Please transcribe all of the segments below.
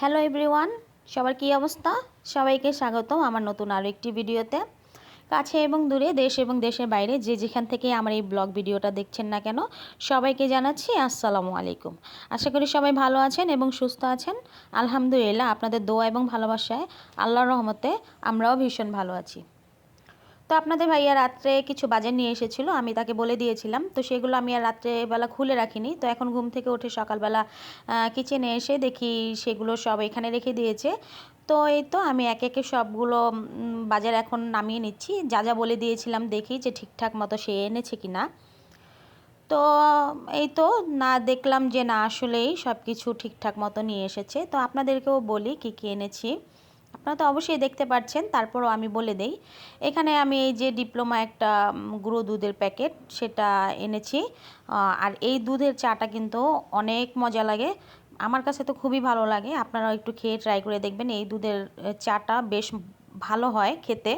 Hello everyone, সবার কী অবস্থা? সবাইকে স্বাগতম আমার নতুন আরও একটি ভিডিওতে। কাছে এবং দূরে, দেশ এবং দেশের বাইরে, যে যেখান থেকে আমার এই ব্লগ ভিডিওটা দেখছেন না কেন, সবাইকে জানাচ্ছি আসসালামু আলাইকুম। আশা করি সবাই ভালো আছেন এবং সুস্থ আছেন। আলহামদুলিল্লাহ, আপনাদের দোয়া এবং ভালোবাসায় আল্লাহর রহমতে আমরাও ভীষণ ভালো আছি। আপনাদের ভাইয়া রাত্রে কিছু বাজার নিয়ে এসেছিল, আমি তাকে বলে দিয়েছিলাম। তো সেগুলো আমি আর রাত্রেবেলা খুলে রাখিনি। তো এখন ঘুম থেকে উঠে সকালবেলা কিচেনে এসে দেখি সেগুলো সব এখানে রেখে দিয়েছে। তো এই তো আমি একে একে সবগুলো বাজার এখন নামিয়ে নিচ্ছি। যা যা বলে দিয়েছিলাম দেখি যে ঠিকঠাক মতো সে এনেছে কি না তো এই তো না, দেখলাম যে না, আসলেই সব কিছু ঠিকঠাক মতো নিয়ে এসেছে। তো আপনাদেরকেও বলি কী কী এনেছি। আপনারা তো অবশ্যই দেখতে পাচ্ছেন তারপরও আমি বলে দেই। এখানে আমি এই যে ডিপ্লোমা একটা গুঁড়ো দুধের প্যাকেট সেটা এনেছি। আর এই দুধের চাটা কিন্তু অনেক মজা লাগে। আমার কাছে তো খুবই ভালো লাগে, আপনারাও একটু খেয়ে ট্রাই করে দেখবেন। এই দুধের চাটা বেশ ভালো হয় খেতে।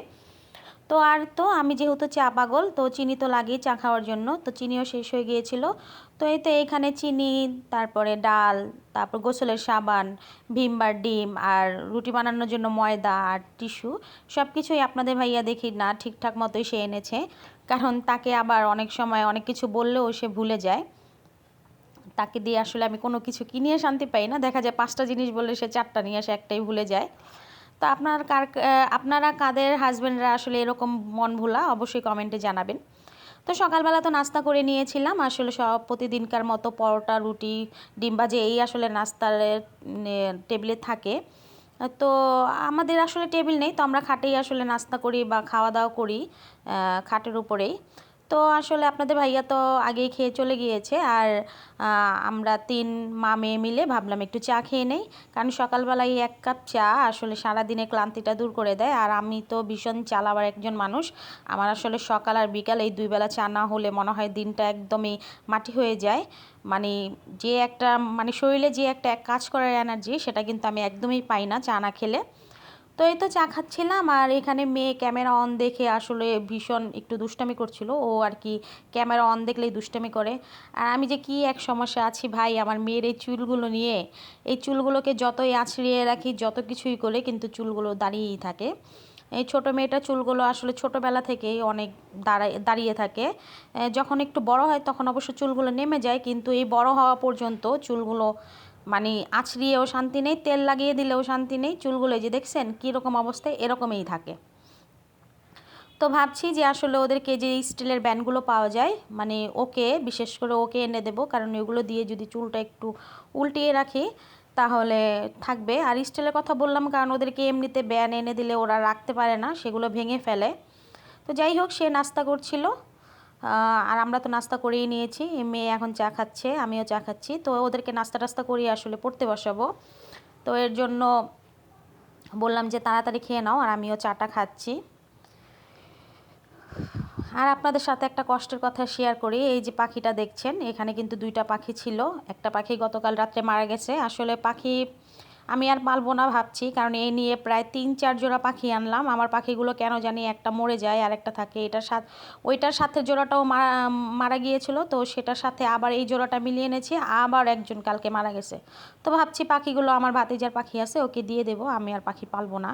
তো আর তো আমি যেহেতু চা পাগল, তো চিনি তো লাগেই চা খাওয়ার জন্য, তো চিনিও শেষ হয়ে গিয়েছিল। তো এই তো এইখানে চিনি, তারপরে ডাল, তারপর গোসলের সাবান, ভিমবার ডিম আর রুটি বানানোর জন্য ময়দা আর টিস্যু সব কিছুই আপনাদের ভাইয়া দেখি না, ঠিকঠাক মতোই সে এনেছে। কারণ তাকে আবার অনেক সময় অনেক কিছু বললেও সে ভুলে যায়। তাকে দিয়ে আসলে আমি কোনো কিছু কিনিয়ে শান্তি পাই না। দেখা যায় পাঁচটা জিনিস বললে সে চারটা নিয়ে আসে, একটাই ভুলে যায়। তো আপনার কার আপনারা কাদের হাজব্যান্ডরা আসলে এরকম মন ভোলা? অবশ্যই কমেন্টে জানাবেন। তো সকালবেলা তো নাস্তা করে নিয়েছিলাম, আসলে সব প্রতিদিনকার মতো পরোটা, রুটি, ডিম ভাজি, এই আসলে নাস্তার টেবিলে থাকে। তো আমাদের আসলে টেবিল নেই, তো আমরা খাটেই আসলে নাস্তা করি বা খাওয়া দাওয়া করি খাটের উপরেই। তো আসলে আপনাদের ভাইয়া তো আগেই খেয়ে চলে গিয়েছে আর আমরা তিন মা মেয়ে মিলে ভাবলাম একটু চা খেয়ে নেই। কারণ সকালবেলায় এক কাপ চা আসলে সারাদিনে ক্লান্তিটা দূর করে দেয়। আর আমি তো ভীষণ চালাবার একজন মানুষ। আমার আসলে সকাল আর বিকাল এই দুই বেলা চা না হলে মনে হয় দিনটা একদমই মাটি হয়ে যায়। মানে যে একটা মানে শরীরে যে একটা কাজ করার এনার্জি সেটা কিন্তু আমি একদমই পাই না চা না খেলে। তো এই তো চা খাচ্ছিলাম আর এখানে মেয়ে ক্যামেরা অন দেখে আসলে ভীষণ একটু দুষ্টামি করছিল। ও আর কি ক্যামেরা অন দেখলেই দুষ্টামি করে। আর আমি যে কি এক সমস্যা আছি ভাই, আমার মেয়ের এই চুলগুলো নিয়ে, এই চুলগুলোকে যতই আছড়িয়ে রাখি, যত কিছুই করে কিন্তু চুলগুলো দাঁড়িয়েই থাকে। এই ছোটো মেয়েটা চুলগুলো আসলে ছোটোবেলা থেকেই অনেক দাঁড়ায়, দাঁড়িয়ে থাকে। যখন একটু বড় হয় তখন অবশ্য চুলগুলো নেমে যায়, কিন্তু এই বড় হওয়া পর্যন্ত চুলগুলো মানে আছড়িয়েও শান্তি নেই, তেল লাগিয়ে দিলেও শান্তি নেই। চুলগুলো যে দেখছেন, কীরকম অবস্থায় এরকমই থাকে। তো ভাবছি যে আসলে ওদেরকে যে স্টিলের ব্যান্ডগুলো পাওয়া যায় মানে ওকে, বিশেষ করে ওকে এনে দেবো, কারণ এগুলো দিয়ে যদি চুলটা একটু উল্টিয়ে রাখি, তাহলে থাকবে। আর স্টিলের কথা বললাম, কারণ ওদেরকে এমনিতে ব্যান এনে দিলে ওরা রাখতে পারে না, সেগুলো ভেঙে ফেলে। তো যাই হোক, সে নাস্তা করছিল। আর আমরা তো নাস্তা করেই নিয়েছি, মেয়ে এখন চা খাচ্ছে, আমিও চা খাচ্ছি। তো ওদেরকে নাস্তা টাস্তা করিয়ে আসলে পড়তে বসাবো। তো এর জন্য বললাম যে তাড়াতাড়ি খেয়ে নাও, আর আমিও চাটা খাচ্ছি। আর আপনাদের সাথে একটা কষ্টের কথা শেয়ার করি, এই যে পাখিটা দেখছেন, এখানে কিন্তু দুইটা পাখি ছিল। একটা পাখি গতকাল রাত্রে মারা গেছে। আসলে পাখি আমি আর পালবো না ভাবছি, কারণ এই নিয়ে প্রায় তিন চার জোড়া পাখি আনলাম। আমার পাখিগুলো কেন জানি একটা মরে যায় আর একটা থাকে। এটার সাথে, ওইটার সাথে জোড়াটাও মারা গিয়েছিল, তো সেটার সাথে আবার এই জোড়াটা মিলিয়ে এনেছি। আবার একজন কালকে মারা গেছে। তো ভাবছি পাখিগুলো আমার ভাতিজার পাখি আছে, ওকে দিয়ে দেবো। আমি আর পাখি পালবো না,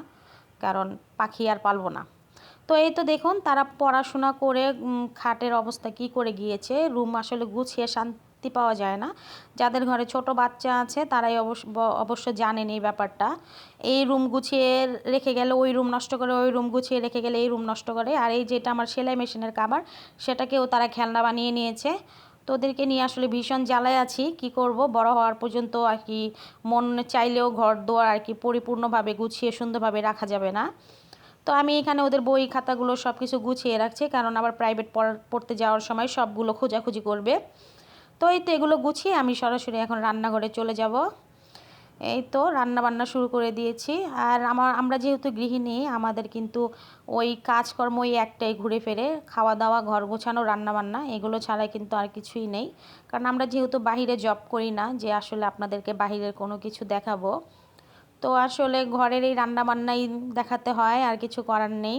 কারণ পাখি আর পালবো না। তো এই তো দেখুন, তারা পড়াশোনা করে খাটের অবস্থা কি করে গিয়েছে। রুম আসলে গুছিয়ে শান্তি মুক্তি পাওয়া যায় না। যাদের ঘরে ছোট বাচ্চা আছে, তারাই অবশ্য অবশ্য জানেন এই ব্যাপারটা। এই রুম গুছিয়ে রেখে গেলে ওই রুম নষ্ট করে, ওই রুম গুছিয়ে রেখে গেলে এই রুম নষ্ট করে। আর এই যেটা আমার সেলাই মেশিনের কাবার, সেটাকেও তারা খেলনা বানিয়ে নিয়েছে। তো ওদেরকে নিয়ে আসলে ভীষণ জ্বালায় আছি। কি করব? বড় হওয়ার পর্যন্ত আর কি মন চাইলেও ঘর দোয়ার আর কি পরিপূর্ণভাবে গুছিয়ে সুন্দরভাবে রাখা যাবে না। তো আমি এখানে ওদের বই খাতাগুলো সব কিছু গুছিয়ে রাখছি। কারণ আবার প্রাইভেট পড়তে যাওয়ার সময় সবগুলো খোঁজাখুঁজি করবে। তো এই তো এগুলো গুছিয়ে আমি সরাসরি এখন রান্নাঘরে চলে যাব। এই তো রান্না বান্না শুরু করে দিয়েছি। আর আমার, আমরা যেহেতু গৃহিণী, আমাদের কিন্তু ওই কাজকর্ম ওই একটাই ঘুরে ফেরে। খাওয়া দাওয়া ঘর গোছানো, রান্নাবান্না, এগুলো ছাড়াই কিন্তু আর কিছুই নেই। কারণ আমরা যেহেতু বাহিরে জব করি না, যে আসলে আপনাদেরকে বাহিরের কোনো কিছু দেখাবো। তো আসলে ঘরের এই রান্নাবান্নাই দেখাতে হয়, আর কিছু করার নেই।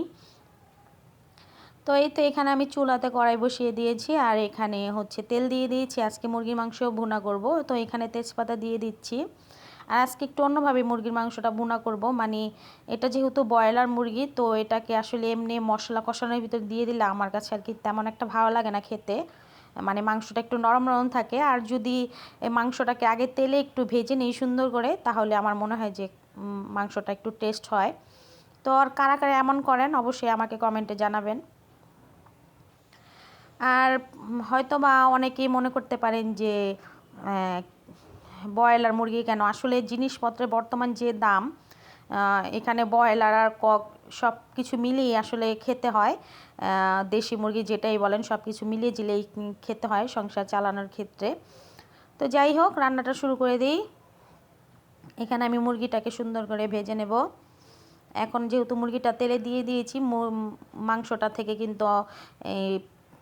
তো এই তো এখানে আমি চুলাতে কড়াই বসিয়ে দিয়েছি আর এখানে হচ্ছে তেল দিয়ে দিয়েছি। আজকে মুরগির মাংস ভুনা করব। তো এখানে তেজপাতা দিয়ে দিচ্ছি। আর আজকে একটু অন্যভাবে মুরগির মাংসটা বুনা করব। মানে এটা যেহেতু ব্রয়লার মুরগি, তো এটাকে আসলে এমনি মশলা কষানোর ভিতর দিয়ে দিলে আমার কাছে আর কি তেমন একটা ভালো লাগে না খেতে। মানে মাংসটা একটু নরম নরম থাকে। আর যদি মাংসটাকে আগে তেলে একটু ভেজে নিই সুন্দর করে, তাহলে আমার মনে হয় যে মাংসটা একটু টেস্ট হয়। তো আর কারা কারা এমন করেন, অবশ্যই আমাকে কমেন্টে জানাবেন। আর হয়তো বা অনেকেই মনে করতে পারেন যে ব্রয়লার মুরগি কেন? আসলে জিনিসপত্রের বর্তমান যে দাম এখানে ব্রয়লার আর কক সব কিছু মিলিয়ে আসলে খেতে হয়। দেশি মুরগি যেটাই বলেন সব কিছু মিলিয়ে জিলেই খেতে হয় সংসার চালানোর ক্ষেত্রে। তো যাই হোক, রান্নাটা শুরু করে দিই। এখানে আমি মুরগিটাকে সুন্দর করে ভেজে নেব। এখন যেহেতু মুরগিটা তেলে দিয়ে দিয়েছি মাংসটা থেকে কিন্তু এই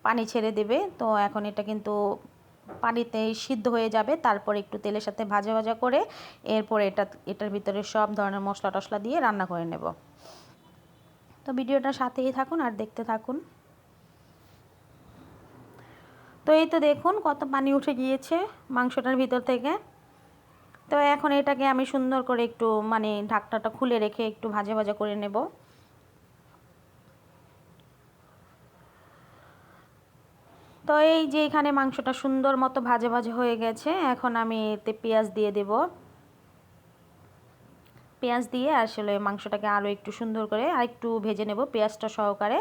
পানি ছেড়ে দেবে। তো এখন এটা কিন্তু পানিতে সিদ্ধ হয়ে যাবে। তারপর একটু তেলের সাথে ভাজা ভাজা করে এরপরে এটা, এটার ভিতরে সব ধরনের মশলা টশলা দিয়ে রান্না করে নেব। তো ভিডিওটা সাথেই থাকুন আর দেখতে থাকুন। তো এই তো দেখুন কত পানি উঠে গিয়েছে মাংসটার ভিতর থেকে। তো এখন এটাকে আমি সুন্দর করে একটু মানে ঢাকটাটা খুলে রেখে একটু ভাজা ভাজা করে নেব। তো এই যে এখানে মাংসটা সুন্দর মতো ভাজে ভাজে হয়ে গেছে, এখন আমি এতে পেঁয়াজ দিয়ে দেব। পেঁয়াজ দিয়ে আসলে মাংসটাকে আরও একটু সুন্দর করে আর একটু ভেজে নেব পেঁয়াজটা সহকারে।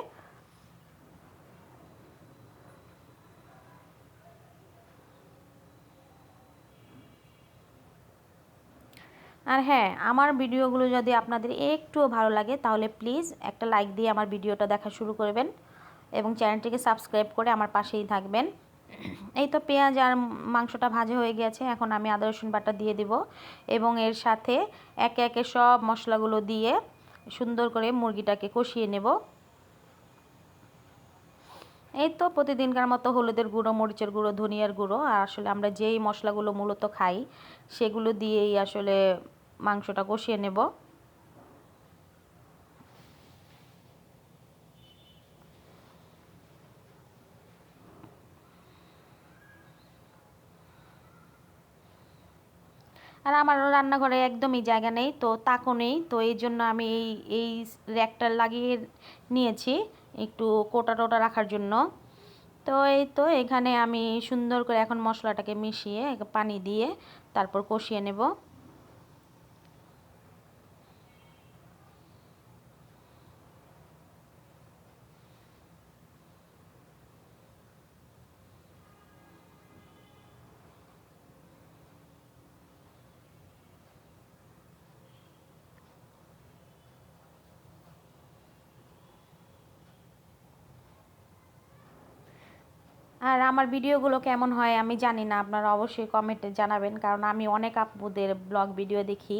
আর হ্যাঁ আমার ভিডিওগুলো যদি আপনাদের একটুও ভালো লাগে তাহলে প্লিজ একটা লাইক দিয়ে আমার ভিডিওটা দেখা শুরু করবেন। এবং চ্যানেলটিকে সাবস্ক্রাইব করে আমার পাশেই থাকবেন। এই তো পেঁয়াজ আর মাংসটা ভাজা হয়ে গেছে, এখন আমি আদা, রসুন বাটা দিয়ে দিব এবং এর সাথে একে একে সব মশলাগুলো দিয়ে সুন্দর করে মুরগিটাকে কষিয়ে নেব। এই তো প্রতিদিনকার মতো হলুদের গুঁড়ো, মরিচের গুঁড়ো, ধনিয়ার গুঁড়ো, আর আসলে আমরা যেই মশলাগুলো মূলত খাই সেগুলো দিয়েই আসলে মাংসটা কষিয়ে নেব। আর আমার রান্নাঘরে একদমই জায়গা নেই, তো তাকও নেই, তো এই জন্য আমি এই এই র্যাকটা লাগিয়ে নিয়েছি একটু কোটা টোটা রাখার জন্য। তো এই তো এখানে আমি সুন্দর করে এখন মশলাটাকে মিশিয়ে পানি দিয়ে তারপর কষিয়ে নেব। আর আমার ভিডিওগুলো কেমন হয় আমি জানি না, আপনারা অবশ্যই কমেন্টে জানাবেন, কারণ আমি অনেক আপুদের ব্লগ ভিডিও দেখি,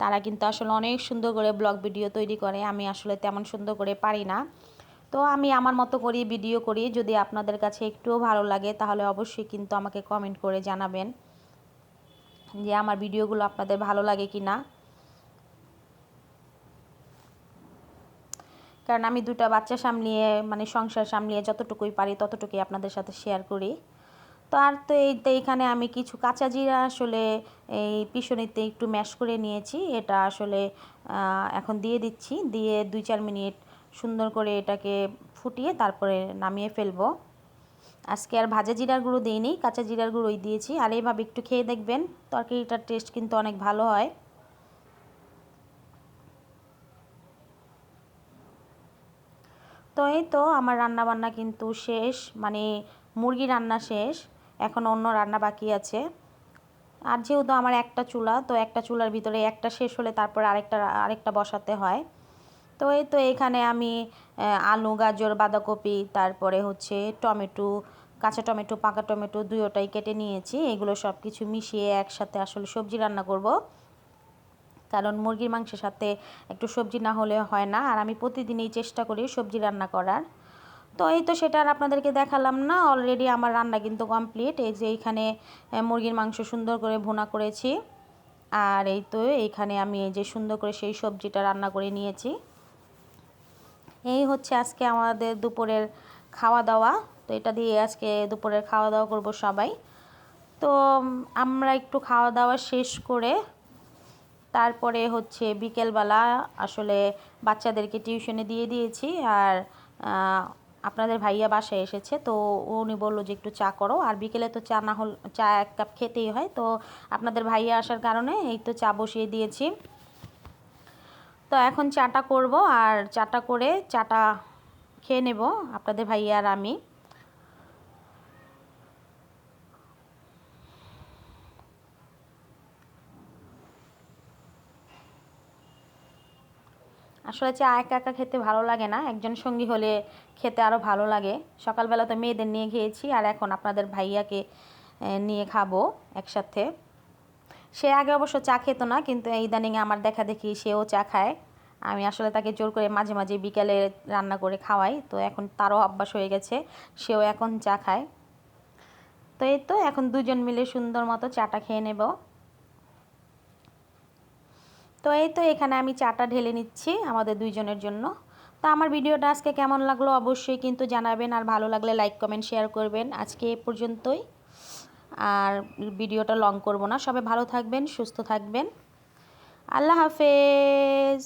তারা কিন্তু আসলে অনেক সুন্দর করে ব্লগ ভিডিও তৈরি করে, আমি আসলে তেমন সুন্দর করে পারি না। তো আমি আমার মতো করি ভিডিও করি, যদি আপনাদের কাছে একটুও ভালো লাগে, তাহলে অবশ্যই কিন্তু আমাকে কমেন্ট করে জানাবেন যে আমার ভিডিওগুলো আপনাদের ভালো লাগে কি না কারণ আমি দুটা বাচ্চা সামলিয়ে মানে সংসার সামলিয়ে যতটুকুই পারি ততটুকুই আপনাদের সাথে শেয়ার করি। তো আর তো এই এইখানে আমি কিছু কাঁচা জিরা আসলে এই পিছনেতে একটু ম্যাশ করে নিয়েছি। এটা আসলে এখন দিয়ে দিচ্ছি। দিয়ে দুই, চার মিনিট সুন্দর করে এটাকে ফুটিয়ে তারপরে নামিয়ে ফেলব। আজকে আর ভাজা জিরার গুঁড়ো দিইনি, কাঁচা জিরার গুঁড়োই দিয়েছি। আর এইভাবে একটু খেয়ে দেখবেন, তরকারিটার টেস্ট কিন্তু অনেক ভালো হয়। তো এই তো আমার রান্না বান্না কিন্তু শেষ মানে মুরগি রান্না শেষ, এখন অন্য রান্না বাকি আছে। আর যেহেতু আমার একটা চুলা, তো একটা চুলার ভিতরে একটা শেষ হলে তারপর আরেকটা আরেকটা বসাতে হয়। তো এই তো এখানে আমি আলু, গাজর, বাঁধাকপি, তারপরে হচ্ছে টমেটো, কাঁচা টমেটো, পাকা টমেটো দুয়োটাই কেটে নিয়েছি। এগুলো সব কিছু মিশিয়ে একসাথে আসলে সবজি রান্না করব। কারণ মুরগির মাংসের সাথে একটু সবজি না হলে হয় না। আর আমি প্রতিদিনই চেষ্টা করি সবজি রান্না করার। তো এই তো সেটা আর আপনাদেরকে দেখালাম না। অলরেডি আমার রান্না কিন্তু কমপ্লিট এই যে এইখানে মুরগির মাংস সুন্দর করে ভুনা করেছি। আর এই তো এইখানে আমি এই যে সুন্দর করে সেই সবজিটা রান্না করে নিয়েছি। এই হচ্ছে আজকে আমাদের দুপুরের খাওয়া দাওয়া তো এটা দিয়ে আজকে দুপুরের খাওয়া দাওয়া করব সবাই। তো আমরা একটু খাওয়া দাওয়া শেষ করে তারপরে হচ্ছে বিকেলবেলা আসলে বাচ্চাদেরকে টিউশনে দিয়ে দিয়েছি আর আপনাদের ভাইয়া বাসায় এসেছে, তো উনি বলল যে একটু চা করো। আর বিকেলে তো চা না হল, চা এক কাপ খেতেই হয়, তো আপনাদের ভাইয়া আসার কারণে এই তো চা বসিয়ে দিয়েছি। তো এখন চাটা করব, আর চাটা করে চাটা খেয়ে নেব, আপনাদের ভাইয়া আর আমি। আসলে চা একা একা খেতে ভালো লাগে না। একজন সঙ্গী হলে খেতে আরও ভালো লাগে। সকালবেলা তো মেয়েদের নিয়ে খেয়েছি, আর এখন আপনাদের ভাইয়াকে নিয়ে খাব একসাথে। সে আগে অবশ্য চা খেত না, কিন্তু ইদানিং আমার দেখা দেখি সেও চা খায়। আমি আসলে তাকে জোর করে মাঝে মাঝে বিকালে রান্না করে খাওয়াই, তো এখন তারও অভ্যাস হয়ে গেছে, সেও এখন চা খায়। তো এই তো, এখন দুজন মিলে সুন্দর মতো চাটা খেয়ে নেব। তো এই তো এখানে আমি চাটা ঢেলে নিচ্ছি আমাদের দুইজনের জন্য। তো আমার ভিডিওটা আজকে কেমন লাগল অবশ্যই কিন্তু জানাবেন, আর ভালো লাগলে লাইক, কমেন্ট, শেয়ার করবেন। আজকে এ পর্যন্তই। আর ভিডিওটা লং করব না। সবাই ভালো থাকবেন, সুস্থ থাকবেন। আল্লাহ হাফেজ।